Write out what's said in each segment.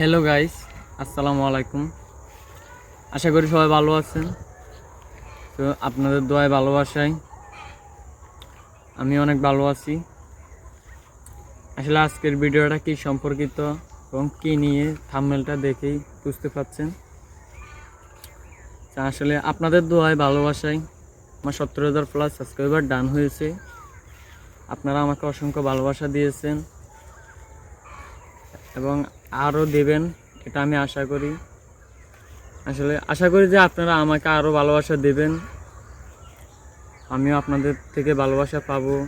Hello guys আসসালামু আলাইকুম আশা করি সবাই ভালো আছেন। তো আপনাদের দোয়ায় ভালোবাসায় আমি অনেক ভালো আছি। আসলে আজকের ভিডিওটা কি সম্পর্কিত এবং কী নিয়ে থাম্বনেলটা দেখেই বুঝতে পারছেন? আসলে আপনাদের দোয়ায় ভালোবাসায় আমার সত্তর হাজার প্লাস সাবস্ক্রাইবার ডান হয়েছে। আপনারা আমাকে অসংখ্য ভালোবাসা দিয়েছেন। এবং আরও দেবেন, এটা আমি আশা করি। আসলে আশা করি যে আপনারা আমাকে আরও ভালোবাসা দেবেন। আমিও আপনাদের থেকে ভালোবাসা পাবো।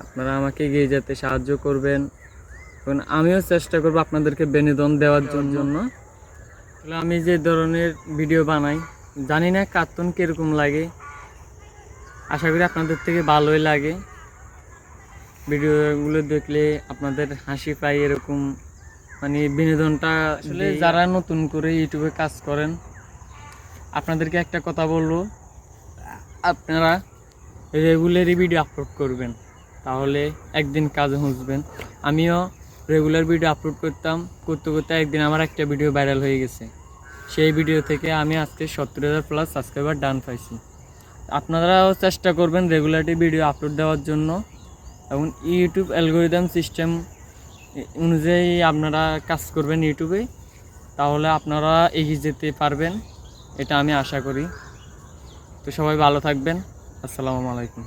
আপনারা আমাকে এগিয়ে যেতে সাহায্য করবেন। এবং আমিও চেষ্টা করব আপনাদেরকে বিনোদন দেওয়ার জন্য। আসলে আমি যে ধরনের ভিডিও বানাই, জানি না কার্টুন কীরকম লাগে। আশা করি আপনাদের থেকে ভালোই লাগে। ভিডিওগুলো দেখলে আপনাদের হাসি পায় এরকম। মানে বিনোদনটা আসলে যারা নতুন করে ইউটিউবে কাজ করেন আপনাদেরকে একটা কথা বলব। আপনারা রেগুলারই ভিডিও আপলোড করবেন তাহলে একদিন কাজে হুঁসবেন আমিও রেগুলার ভিডিও আপলোড করতাম করতে করতে একদিন আমার একটা ভিডিও ভাইরাল হয়ে গেছে। সেই ভিডিও থেকে আমি আজকে সত্তর হাজার প্লাস সাবস্ক্রাইবার ডান পাইছি। আপনারাও চেষ্টা করবেন রেগুলারলি ভিডিও আপলোড দেওয়ার জন্য। এবং ইউটিউব অ্যালগোরিদম সিস্টেম অনুযায়ী আপনারা কাজ করবেন ইউটিউবে, তাহলে আপনারা এগিয়ে যেতে পারবেন, এটা আমি আশা করি। তো সবাই ভালো থাকবেন। আসসালামু আলাইকুম।